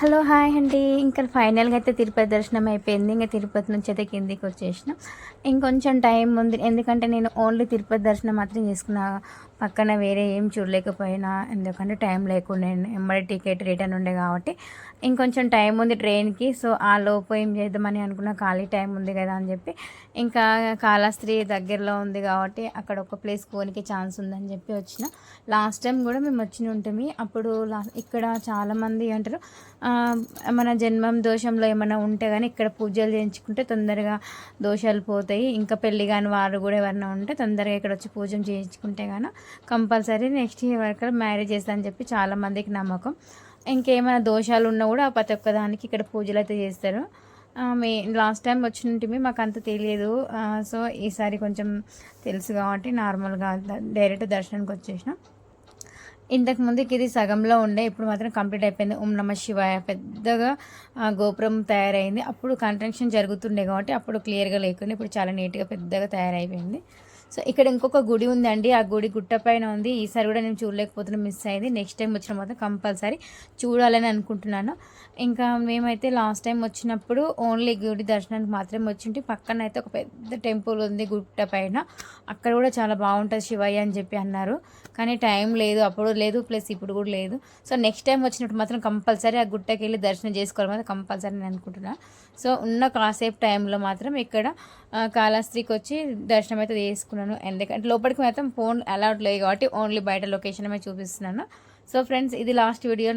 Hello hi అండి. ఇంకా ఫైనల్గా అయితే తిరుపతి దర్శనం అయిపోయింది. ఇంకా తిరుపతి నుంచి అయితే కిందికి వచ్చేసిన. ఇంకొంచెం టైం ఉంది. ఎందుకంటే నేను ఓన్లీ తిరుపతి దర్శనం మాత్రం చేసుకున్నా. పక్కన వేరే ఏం చూడలేకపోయినా. ఎందుకంటే టైం లేకుండా. ఎంబడి టికెట్ రిటర్న్ ఉండే కాబట్టి. ఇంకొంచెం టైం ఉంది ట్రైన్కి సో ఆ లోపు ఏం చేద్దామని అనుకున్న. ఖాళీ టైం ఉంది కదా అని చెప్పి. ఇంకా కాళహస్త్రి దగ్గరలో ఉంది కాబట్టి అక్కడ ఒక ప్లేస్ కోనికి ఛాన్స్ ఉందని చెప్పి వచ్చిన. లాస్ట్ టైం కూడా మేము వచ్చి ఉంటుంది అప్పుడు లా ఇక్కడ చాలామంది అంటారు మన జన్మం దోషంలో ఏమైనా ఉంటే కానీ ఇక్కడ పూజలు చేయించుకుంటే తొందరగా దోషాలు పోతాయి. ఇంకా పెళ్ళి కాని వారు కూడా ఎవరైనా ఉంటే తొందరగా ఇక్కడ వచ్చి పూజ చేయించుకుంటే కానీ కంపల్సరీ నెక్స్ట్ ఇయర్ వరకు మ్యారేజ్ చేస్తా అని చెప్పి చాలామందికి నమ్మకం. ఇంకేమైనా దోషాలు ఉన్నా కూడా ప్రతి ఒక్క దానికి ఇక్కడ పూజలు అయితే చేస్తారు. మీ లాస్ట్ టైం వచ్చినట్టు మాకు అంత తెలియదు. సో ఈసారి కొంచెం తెలుసు కాబట్టి నార్మల్గా డైరెక్ట్ దర్శనానికి వచ్చేసినాం. ఇంతకు ముందుకి ఇది సగంలో ఉండే ఇప్పుడు మాత్రం కంప్లీట్ అయిపోయింది. ఓం నమ శివాయ. పెద్దగా గోపురం తయారైంది. అప్పుడు కన్స్ట్రక్షన్ జరుగుతుండే కాబట్టి అప్పుడు క్లియర్గా లేకుండా ఇప్పుడు చాలా నీట్గా పెద్దగా తయారైపోయింది. సో ఇక్కడ ఇంకొక గుడి ఉందండి. ఆ గుడి గుట్ట పైన ఉంది. ఈసారి కూడా నేను చూడలేకపోతున్నా మిస్ అయింది. నెక్స్ట్ టైం వచ్చిన మాత్రం కంపల్సరీ చూడాలని అనుకుంటున్నాను. ఇంకా మేమైతే లాస్ట్ టైం వచ్చినప్పుడు ఓన్లీ గుడి దర్శనానికి మాత్రమే వచ్చింటే. పక్కన అయితే ఒక పెద్ద టెంపుల్ ఉంది గుట్ట పైన. అక్కడ కూడా చాలా బాగుంటుంది శివయ్య అని చెప్పి అన్నారు. కానీ టైం లేదు అప్పుడు లేదు ప్లస్ ఇప్పుడు కూడా లేదు. సో నెక్స్ట్ టైం వచ్చినప్పుడు మాత్రం కంపల్సరీ ఆ గుట్టకి వెళ్ళి దర్శనం చేసుకోవాలి మాత్రం కంపల్సరీ నేను అనుకుంటున్నాను సో ఉన్న కాసేపు టైంలో మాత్రం ఇక్కడ ఆ, కాళహస్త్రికి వచ్చి దర్శనం అయితే చేసుకున్నాను. ఎందుకంటే లోపలికి మాత్రం ఫోన్ అలౌడ్ లేదు కాబట్టి ఓన్లీ బయట లొకేషన్ చూపిస్తున్నాను. సో ఫ్రెండ్స్ ఇది లాస్ట్ వీడియో